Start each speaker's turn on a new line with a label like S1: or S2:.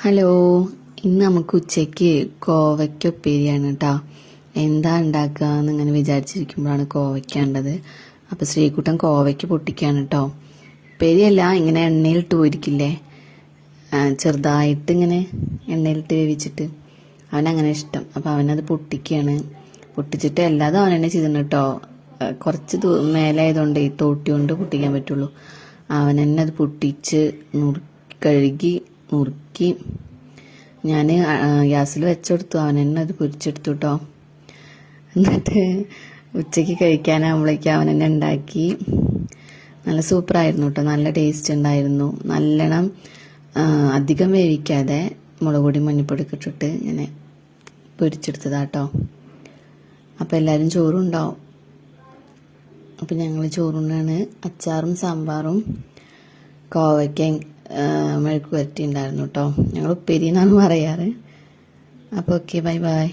S1: Hello ഇന്ന് നമുക്ക് ഉച്ചയ്ക്ക് കോവയ്ക്ക ഉപ്പേരിയാണ് കേട്ടോ എന്താ ഉണ്ടാക്കുക എന്ന് ഇങ്ങനെ വിചാരിച്ചിരിക്കുമ്പോഴാണ് കോവയ്ക്കേണ്ടത് അപ്പോൾ ശ്രീകുട്ടൻ കോവയ്ക്ക് പൊട്ടിക്കുകയാണ് കേട്ടോ ഉപ്പേരിയല്ല ഇങ്ങനെ എണ്ണയിലിട്ട് പോയിരിക്കില്ലേ? ചെറുതായിട്ട് ഇങ്ങനെ എണ്ണയിലിട്ട് വേവിച്ചിട്ട്. അവനങ്ങനെ ഇഷ്ടം. അപ്പോൾ അവനത് പൊട്ടിക്കുകയാണ് പൊട്ടിച്ചിട്ട് എല്ലാതും അവൻ ചെയ്തിട്ടുണ്ട് കേട്ടോ കുറച്ച് മേലെ മേലായതുകൊണ്ട് ഈ തോട്ടി കൊണ്ട് പൊട്ടിക്കാൻ പറ്റുള്ളൂ. അവൻ അത് പൊട്ടിച്ച് നുറുക്കി കഴുകി നുറുക്കി ഞാൻ ഗ്യാസിൽ വെച്ചെടുത്തു. അവൻ തന്നെ അത് പൊരിച്ചെടുത്തു കേട്ടോ എന്നിട്ട് ഉച്ചയ്ക്ക് കഴിക്കാനാകുമ്പോഴേക്കും അവൻ തന്നെ ഉണ്ടാക്കി. നല്ല സൂപ്പറായിരുന്നു കേട്ടോ നല്ല ടേസ്റ്റ് ഉണ്ടായിരുന്നു. നല്ലോണം അധികം വേവിക്കാതെ മുളക് പൊടി മഞ്ഞപ്പൊടി ഇട്ടിട്ട് ഇട്ടിട്ട് ഇങ്ങനെ പൊരിച്ചെടുത്തതാട്ടോ അപ്പോൾ എല്ലാവരും ചോറുണ്ടാവും. അപ്പം ഞങ്ങൾ ചോറുണ്ടാണ് അച്ചാറും സാമ്പാറും കോവയ്ക്ക മെഴുക്ക് വരട്ടി ഉണ്ടായിരുന്നു കേട്ടോ ഞങ്ങൾ ഉപ്പേരി എന്നാണ് പറയാറ്. അപ്പോൾ ഓക്കെ ബൈ ബൈ